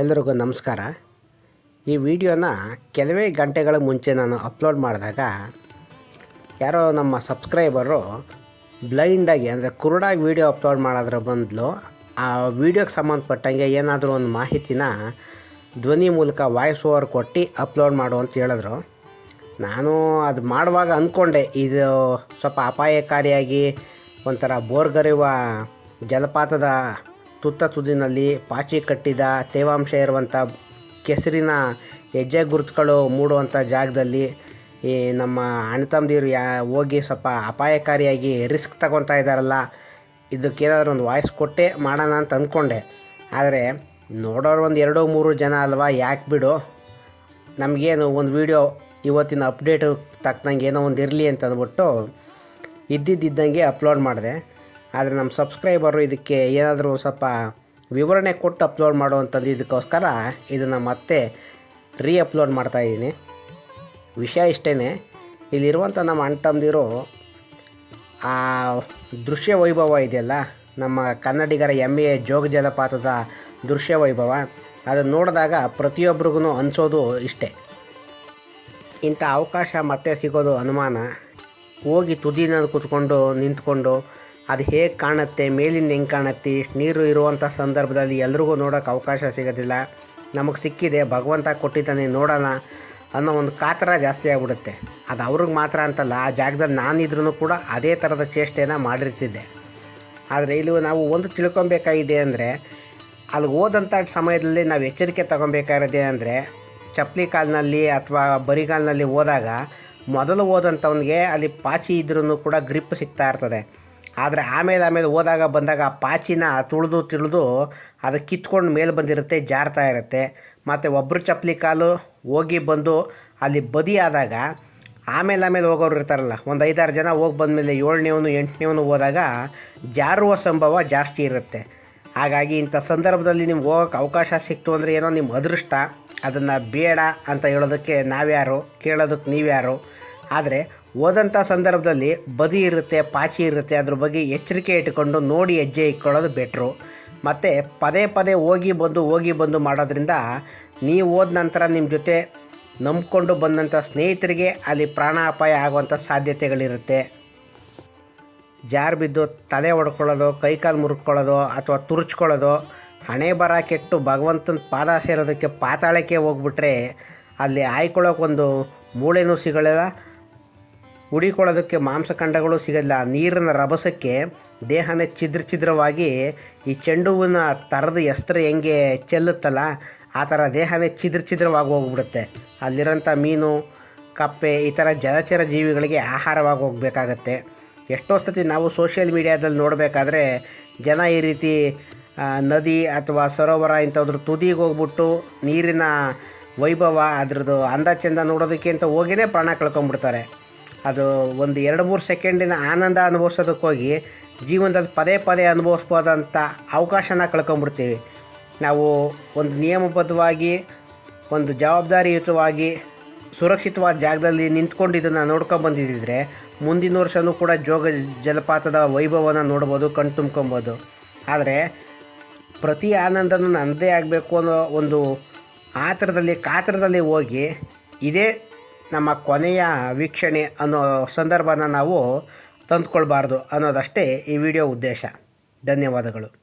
ಎಲ್ರಿಗೂ ನಮಸ್ಕಾರ. ಈ ವಿಡಿಯೋನ ಕೆಲವೇ ಗಂಟೆಗಳ ಮುಂಚೆ ನಾನು ಅಪ್ಲೋಡ್ ಮಾಡಿದಾಗ ಯಾರೋ ನಮ್ಮ ಸಬ್ಸ್ಕ್ರೈಬರು ಬ್ಲೈಂಡಾಗಿ ಅಂದರೆ ಕುರುಡಾಗಿ ವಿಡಿಯೋ ಅಪ್ಲೋಡ್ ಮಾಡೋದ್ರ ಬಂದಲು. ಆ ವಿಡಿಯೋಗೆ ಸಂಬಂಧಪಟ್ಟಂಗೆ ಏನಾದರೂ ಒಂದು ಮಾಹಿತಿನ ಧ್ವನಿ ಮೂಲಕ ವಾಯ್ಸ್ ಓವರ್ ಕೊಟ್ಟು ಅಪ್ಲೋಡ್ ಮಾಡು ಅಂತ ಹೇಳಿದ್ರು. ನಾನು ಅದು ಮಾಡುವಾಗ ಅಂದ್ಕೊಂಡೆ, ಇದು ಸ್ವಲ್ಪ ಅಪಾಯಕಾರಿಯಾಗಿ ಒಂಥರ ಬೋರ್ಗರಿವ ಜಲಪಾತದ ತುತ್ತ ತುದಿನಲ್ಲಿ ಪಾಚಿ ಕಟ್ಟಿದ ತೇವಾಂಶ ಇರುವಂಥ ಕೆಸರಿನ ಹೆಜ್ಜೆ ಗುರುತುಗಳು ಮೂಡುವಂಥ ಜಾಗದಲ್ಲಿ ಈ ನಮ್ಮ ಅಣ್ಣ ತಮ್ಮದಿರು ಯಾ ಹೋಗಿ ಸ್ವಲ್ಪ ಅಪಾಯಕಾರಿಯಾಗಿ ರಿಸ್ಕ್ ತಗೊತಾ ಇದ್ದಾರಲ್ಲ, ಇದಕ್ಕೇನಾದರೂ ಒಂದು ವಾಯ್ಸ್ ಕೊಟ್ಟೆ ಮಾಡೋಣ ಅಂತ ಅಂದ್ಕೊಂಡೆ. ಆದರೆ ನೋಡೋರು ಒಂದು ಎರಡು ಮೂರು ಜನ ಅಲ್ವಾ, ಯಾಕೆ ಬಿಡು. ನಮಗೇನು ಒಂದು ವೀಡಿಯೋ ಇವತ್ತಿನ ಅಪ್ಡೇಟ್ ತಕ್ಕನಂಗೆ ಏನೋ ಒಂದು ಇರಲಿ ಅಂತ ಅಂದ್ಬಿಟ್ಟು ಇದ್ದಿದ್ದಂಗೆ ಅಪ್ಲೋಡ್ ಮಾಡಿದೆ. ಆದರೆ ನಮ್ಮ ಸಬ್ಸ್ಕ್ರೈಬರು ಇದಕ್ಕೆ ಏನಾದರೂ ಸ್ವಲ್ಪ ವಿವರಣೆ ಕೊಟ್ಟು ಅಪ್ಲೋಡ್ ಮಾಡುವಂಥದ್ದು ಇದಕ್ಕೋಸ್ಕರ ಇದನ್ನು ಮತ್ತೆ ರೀ ಅಪ್ಲೋಡ್ ಮಾಡ್ತಾಯಿದ್ದೀನಿ ವಿಷಯ ಇಷ್ಟೇ ಇಲ್ಲಿರುವಂಥ ನಮ್ಮ ಅಣ್ಣ ತಮ್ಮದಿರು ಆ ದೃಶ್ಯ ವೈಭವ ಇದೆಯಲ್ಲ, ನಮ್ಮ ಕನ್ನಡಿಗರ ಹೆಮ್ಮೆಯ ಜೋಗ ಜಲಪಾತದ ದೃಶ್ಯ ವೈಭವ, ಅದನ್ನು ನೋಡಿದಾಗ ಪ್ರತಿಯೊಬ್ಬರಿಗೂ ಅನಿಸೋದು ಇಷ್ಟೇ. ಇಂಥ ಅವಕಾಶ ಮತ್ತೆ ಸಿಗೋದು ಅನುಮಾನ. ಹೋಗಿ ತುದಿನಲ್ಲಿ ಕೂತ್ಕೊಂಡು ನಿಂತ್ಕೊಂಡು ಅದು ಹೇಗೆ ಕಾಣುತ್ತೆ, ಮೇಲಿಂದ ಹೆಂಗೆ ಕಾಣುತ್ತೆ, ಇಷ್ಟು ನೀರು ಇರುವಂಥ ಸಂದರ್ಭದಲ್ಲಿ ಎಲ್ರಿಗೂ ನೋಡೋಕೆ ಅವಕಾಶ ಸಿಗೋದಿಲ್ಲ. ನಮಗೆ ಸಿಕ್ಕಿದೆ, ಭಗವಂತ ಕೊಟ್ಟಿದ್ದಾನೆ, ನೋಡೋಣ ಅನ್ನೋ ಒಂದು ಕಾತರ ಜಾಸ್ತಿ ಆಗಿಬಿಡುತ್ತೆ. ಅದು ಅವ್ರಿಗೆ ಮಾತ್ರ ಅಂತಲ್ಲ, ಆ ಜಾಗದಲ್ಲಿ ನಾನಿದ್ರೂ ಕೂಡ ಅದೇ ಥರದ ಚೇಷ್ಟೆನ ಮಾಡಿರ್ತಿದ್ದೆ. ಆದರೆ ಇಲ್ಲಿ ನಾವು ಒಂದು ತಿಳ್ಕೊಬೇಕಾಗಿದೆ ಅಂದರೆ ಅಲ್ಲಿ ಹೋದಂಥ ಸಮಯದಲ್ಲಿ ನಾವು ಎಚ್ಚರಿಕೆ ತಗೊಬೇಕಾಗಿದೆ ಅಂದರೆ, ಚಪ್ಪಲಿ ಕಾಲಿನಲ್ಲಿ ಅಥವಾ ಬರಿಗಾಲಿನಲ್ಲಿ ಹೋದಾಗ ಮೊದಲು ಹೋದಂಥವನಿಗೆ ಅಲ್ಲಿ ಪಾಚಿ ಇದ್ರೂ ಕೂಡ ಗ್ರಿಪ್ ಸಿಗ್ತಾ ಇರ್ತದೆ. ಆದರೆ ಆಮೇಲೆ ಆಮೇಲೆ ಹೋದಾಗ ಬಂದಾಗ ಆ ಪಾಚಿನ ತುಳಿದು ತಿಳಿದು ಅದು ಕಿತ್ಕೊಂಡು ಮೇಲೆ ಬಂದಿರುತ್ತೆ, ಜಾರ್ತಾ ಇರುತ್ತೆ. ಮತ್ತು ಒಬ್ಬರು ಚಪ್ಪಲಿ ಕಾಲು ಹೋಗಿ ಬಂದು ಅಲ್ಲಿ ಬದಿ ಆದಾಗ ಆಮೇಲೆ ಆಮೇಲೆ ಹೋಗೋರು ಇರ್ತಾರಲ್ಲ, ಒಂದು ಐದಾರು ಜನ ಹೋಗಿ ಬಂದಮೇಲೆ ಏಳನೇವನು ಎಂಟನೇವನು ಹೋದಾಗ ಜಾರುವ ಸಂಭವ ಜಾಸ್ತಿ ಇರುತ್ತೆ. ಹಾಗಾಗಿ ಇಂಥ ಸಂದರ್ಭದಲ್ಲಿ ನಿಮ್ಗೆ ಹೋಗೋಕ್ಕೆ ಅವಕಾಶ ಸಿಕ್ತು ಅಂದರೆ ಏನೋ ನಿಮ್ಮ ಅದೃಷ್ಟ. ಅದನ್ನು ಬೇಡ ಅಂತ ಹೇಳೋದಕ್ಕೆ ನಾವ್ಯಾರು? ಕೇಳೋದಕ್ಕೆ ನೀವ್ಯಾರು? ಆದರೆ ಓದಂಥ ಸಂದರ್ಭದಲ್ಲಿ ಬದಿ ಇರುತ್ತೆ, ಪಾಚಿ ಇರುತ್ತೆ, ಅದ್ರ ಬಗ್ಗೆ ಎಚ್ಚರಿಕೆ ಇಟ್ಕೊಂಡು ನೋಡಿ ಹೆಜ್ಜೆ ಇಟ್ಕೊಳ್ಳೋದು ಬೆಟ್ರು. ಮತ್ತು ಪದೇ ಪದೇ ಹೋಗಿ ಬಂದು ಹೋಗಿ ಬಂದು ಮಾಡೋದ್ರಿಂದ ನೀವು ಹೋದ ನಂತರ ನಿಮ್ಮ ಜೊತೆ ನಂಬ್ಕೊಂಡು ಬಂದಂಥ ಸ್ನೇಹಿತರಿಗೆ ಅಲ್ಲಿ ಪ್ರಾಣಾಪಾಯ ಆಗುವಂಥ ಸಾಧ್ಯತೆಗಳಿರುತ್ತೆ. ಜಾರು ಬಿದ್ದು ತಲೆ ಹೊಡ್ಕೊಳ್ಳೋದು ಕೈಕಾಲು ಮುರ್ಕೊಳ್ಳೋದು ಅಥವಾ ತುರ್ಚ್ಕೊಳ್ಳೋದು, ಹಣೆ ಬರ ಕೆಟ್ಟು ಭಗವಂತನ ಪಾದ ಸೇರೋದಕ್ಕೆ ಪಾತಾಳಕ್ಕೆ ಹೋಗ್ಬಿಟ್ರೆ ಅಲ್ಲಿ ಆಯ್ಕೊಳ್ಳೋಕೆ ಮೂಳೆನೂ ಸಿಗಲ್ಲ ಉಡಿಕೊಳ್ಳೋದಕ್ಕೆ ಮಾಂಸಖಂಡಗಳು ಸಿಗಲ್ಲ. ನೀರಿನ ರಭಸಕ್ಕೆ ದೇಹನೇ ಛಿದ್ರ ಛಿದ್ರವಾಗಿ ಈ ಚೆಂಡು ತರದು ಎಸ್ತ್ರ ಹೆಂಗೆ ಚೆಲ್ಲುತ್ತಲ್ಲ, ಆ ಥರ ದೇಹನೇ ಛಿದ್ರ ಛಿದ್ರವಾಗಿ ಹೋಗ್ಬಿಡುತ್ತೆ. ಅಲ್ಲಿರೋಂಥ ಮೀನು, ಕಪ್ಪೆ, ಈ ಥರ ಜಲಚರ ಜೀವಿಗಳಿಗೆ ಆಹಾರವಾಗಿ ಹೋಗಬೇಕಾಗತ್ತೆ. ಎಷ್ಟೋ ಸತಿ ನಾವು ಸೋಷಿಯಲ್ ಮೀಡಿಯಾದಲ್ಲಿ ನೋಡಬೇಕಾದ್ರೆ ಜನ ಈ ರೀತಿ ನದಿ ಅಥವಾ ಸರೋವರ ಇಂಥದ್ರ ತುದಿಗೆ ಹೋಗ್ಬಿಟ್ಟು ನೀರಿನ ವೈಭವ ಅದ್ರದ್ದು ಅಂದ ಚಂದ ನೋಡೋದಕ್ಕೆ ಅಂತ ಹೋಗಿನೇ ಪ್ರಾಣ ಕಳ್ಕೊಂಬಿಡ್ತಾರೆ. ಅದು ಒಂದು ಎರಡು ಮೂರು ಸೆಕೆಂಡಿನ ಆನಂದ ಅನುಭವಿಸೋದಕ್ಕೋಗಿ ಜೀವನದಲ್ಲಿ ಪದೇ ಪದೇ ಅನುಭವಿಸ್ಬೋದಂಥ ಅವಕಾಶನ ಕಳ್ಕೊಂಬಿಡ್ತೀವಿ. ನಾವು ಒಂದು ನಿಯಮಬದ್ಧವಾಗಿ, ಒಂದು ಜವಾಬ್ದಾರಿಯುತವಾಗಿ, ಸುರಕ್ಷಿತವಾದ ಜಾಗದಲ್ಲಿ ನಿಂತ್ಕೊಂಡು ಇದನ್ನು ನೋಡ್ಕೊಂಡು ಮುಂದಿನ ವರ್ಷವೂ ಕೂಡ ಜೋಗ ಜಲಪಾತದ ವೈಭವನ ನೋಡ್ಬೋದು ಕಣ್ ತುಂಬ್ಕೊಬೋದು. ಆದರೆ ಪ್ರತಿ ಆನಂದನೂ ನನ್ನದೇ ಆಗಬೇಕು ಅನ್ನೋ ಒಂದು ಆತರದಲ್ಲಿ, ಕಾತರದಲ್ಲಿ ಹೋಗಿ ಇದೇ ನಮ್ಮ ಕೊನೆಯ ವೀಕ್ಷಣೆ ಅನ್ನೋ ಸಂದರ್ಭನ ನಾವು ತಂದುಕೊಳ್ಬಾರ್ದು ಅನ್ನೋದಷ್ಟೇ ಈ ವಿಡಿಯೋ ಉದ್ದೇಶ. ಧನ್ಯವಾದಗಳು.